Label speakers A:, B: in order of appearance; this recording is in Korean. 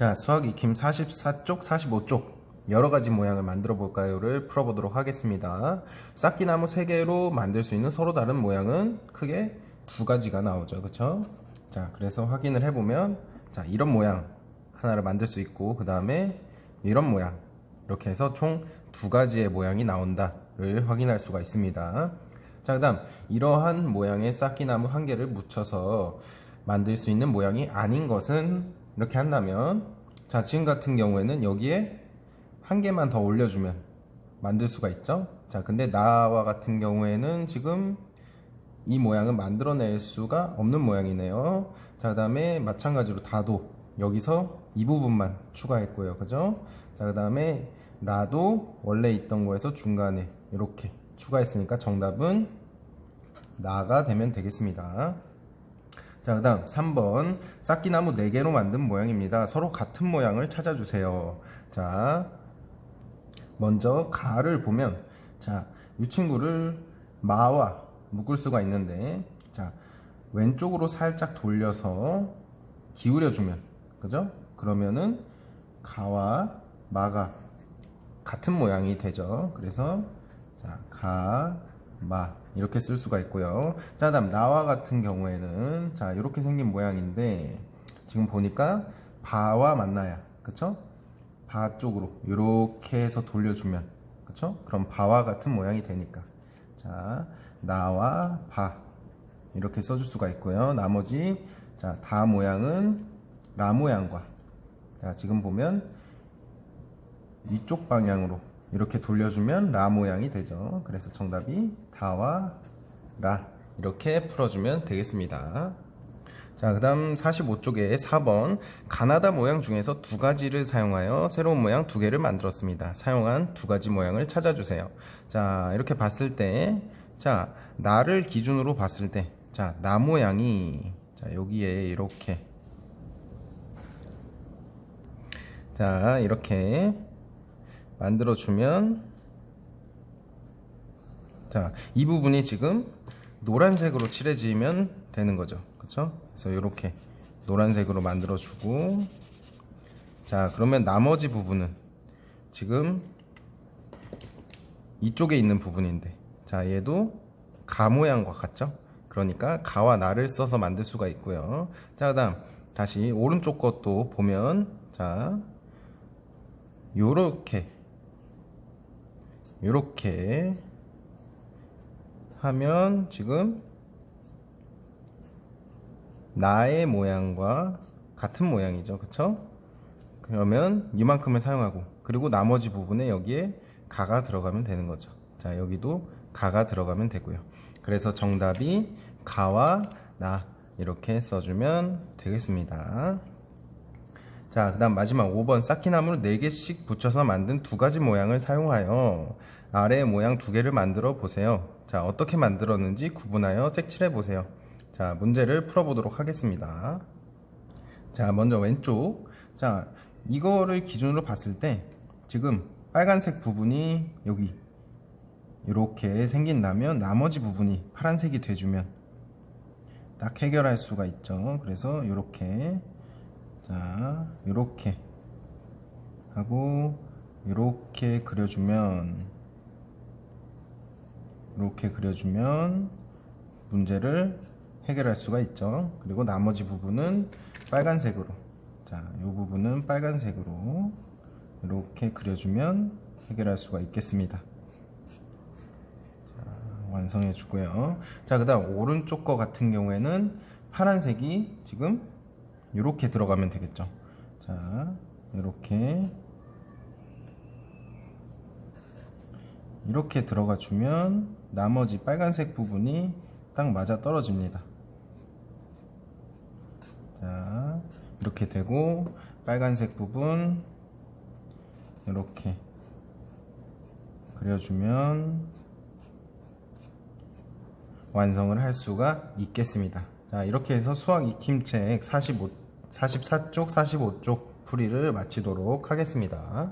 A: 자, 수학 익힘 44쪽, 45쪽 여러 가지 모양을 만들어 볼까요를 풀어보도록 하겠습니다. 쌓기나무 3개로 만들 수 있는 서로 다른 모양은 크게 두 가지가 나오죠. 그쵸? 자, 그래서 확인을 해보면 자, 이런 모양 하나를 만들 수 있고 그 다음에 이런 모양 이렇게 해서 총 두 가지의 모양이 나온다를 확인할 수가 있습니다. 자, 그 다음 이러한 모양의 쌓기나무 한 개를 묻혀서 만들 수 있는 모양이 아닌 것은 이렇게 한다면 자, 지금 같은 경우에는 여기에 한 개만 더 올려주면 만들 수가 있죠. 자, 근데 나와 같은 경우에는 지금 이 모양은 만들어낼 수가 없는 모양이네요. 자, 그 다음에 마찬가지로 다도 여기서 이 부분만 추가했고요. 그죠? 자, 그 다음에 라도 원래 있던 거에서 중간에 이렇게 추가했으니까 정답은 나가 되면 되겠습니다. 자, 그 다음 3번. 쌓기나무 4개로 만든 모양입니다. 서로 같은 모양을 찾아주세요. 자, 먼저 가를 보면, 자, 이 친구를 마와 묶을 수가 있는데, 자, 왼쪽으로 살짝 돌려서 기울여주면, 그죠? 그러면은 가와 마가 같은 모양이 되죠. 그래서, 자, 가, 마 이렇게 쓸 수가 있고요. 자, 다음 나와 같은 경우에는 자 이렇게 생긴 모양인데 지금 보니까 바와 만나야 그쵸? 바 쪽으로 이렇게 해서 돌려주면 그쵸? 그럼 바와 같은 모양이 되니까 자 나와 바 이렇게 써줄 수가 있고요. 나머지 자다 모양은 라 모양과 자 지금 보면 이쪽 방향으로 이렇게 돌려주면 라 모양이 되죠. 그래서 정답이 다와 라 이렇게 풀어주면 되겠습니다. 자, 그 다음 45쪽에 4번 가나다 모양 중에서 두 가지를 사용하여 새로운 모양 두 개를 만들었습니다. 사용한 두 가지 모양을 찾아주세요. 자, 이렇게 봤을 때, 자, 나를 기준으로 봤을 때, 자, 나 모양이, 자, 여기에 이렇게, 자, 이렇게 만들어주면 자, 이 부분이 지금 노란색으로 칠해지면 되는 거죠. 그쵸? 그래서 이렇게 노란색으로 만들어주고 자, 그러면 나머지 부분은 지금 이쪽에 있는 부분인데 자, 얘도 가 모양과 같죠? 그러니까 가와 나를 써서 만들 수가 있고요. 자, 그 다음 다시 오른쪽 것도 보면 자, 요렇게 이렇게 하면 지금 나의 모양과 같은 모양이죠. 그쵸? 그러면 이만큼을 사용하고 그리고 나머지 부분에 여기에 가가 들어가면 되는 거죠. 자, 여기도 가가 들어가면 되고요. 그래서 정답이 가와 나 이렇게 써주면 되겠습니다. 자, 그 다음 마지막 5번 쌓기나무를 4개씩 붙여서 만든 두 가지 모양을 사용하여 아래의 모양 두 개를 만들어 보세요. 자, 어떻게 만들었는지 구분하여 색칠해 보세요. 자, 문제를 풀어보도록 하겠습니다. 자, 먼저 왼쪽. 자, 이거를 기준으로 봤을 때 지금 빨간색 부분이 여기 이렇게 생긴다면 나머지 부분이 파란색이 돼주면 딱 해결할 수가 있죠. 그래서 이렇게 자, 이렇게 하고 이렇게 그려주면 이렇게 그려주면 문제를 해결할 수가 있죠. 그리고 나머지 부분은 빨간색으로 자, 이 부분은 빨간색으로 이렇게 그려주면 해결할 수가 있겠습니다. 자, 완성해 주고요. 자, 그 다음 오른쪽 거 같은 경우에는 파란색이 지금 이렇게 들어가면 되겠죠. 자, 이렇게 이렇게 들어가 주면 나머지 빨간색 부분이 딱 맞아 떨어집니다. 자, 이렇게 되고 빨간색 부분 이렇게 그려주면 완성을 할 수가 있겠습니다. 자, 이렇게 해서 수학 익힘책 45, 44쪽, 45쪽 풀이를 마치도록 하겠습니다.